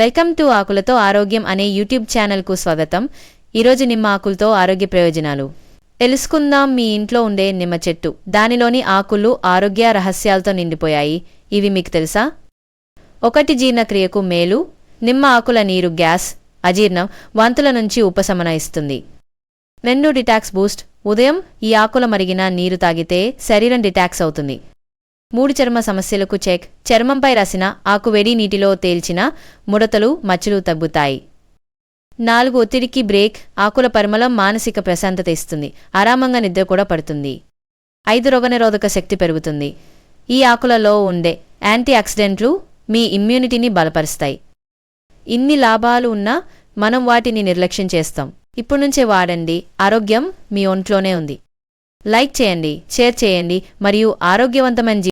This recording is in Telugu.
వెల్కమ్ టు ఆకులతో ఆరోగ్యం అనే యూట్యూబ్ ఛానల్కు స్వాగతం. ఈరోజు నిమ్మ ఆకులతో ఆరోగ్య ప్రయోజనాలు. తెలుసుకుందాం మీ ఇంట్లో ఉండే నిమ్మ చెట్టు. దానిలోని ఆకులు ఆరోగ్య రహస్యాలతో నిండిపోయాయి. ఇవి మీకు తెలుసా? ఒకటి జీర్ణక్రియకు మేలు. నిమ్మ ఆకుల నీరు గ్యాస్ అజీర్ణం వాంతుల నుంచి ఉపశమన ఇస్తుంది. రెండు డిటాక్స్ బూస్ట్. ఉదయం ఈ ఆకుల మరిగిన నీరు తాగితే శరీరం డిటాక్స్ అవుతుంది. మూడు చర్మ సమస్యలకు చెక్. చర్మంపై రాసిన ఆకువేడి నీటిలో తేల్చిన ముడతలు మచ్చలు తగ్గుతాయి. నాలుగు ఒత్తిడికి బ్రేక్. ఆకుల పరిమళం మానసిక ప్రశాంతత ఇస్తుంది. ఆరామంగా నిద్ర కూడా పడుతుంది. ఐదు రోగనిరోధక శక్తి పెరుగుతుంది. ఈ ఆకులలో ఉండే యాంటీ ఆక్సిడెంట్లు మీ ఇమ్యూనిటీని బలపరుస్తాయి. ఇన్ని లాభాలు ఉన్నా మనం వాటిని నిర్లక్ష్యం చేస్తాం. ఇప్పటి నుంచే వాడండి. ఆరోగ్యం మీ ఒంట్లోనే ఉంది. లైక్ చేయండి షేర్ చేయండి మరియు ఆరోగ్యవంతమైన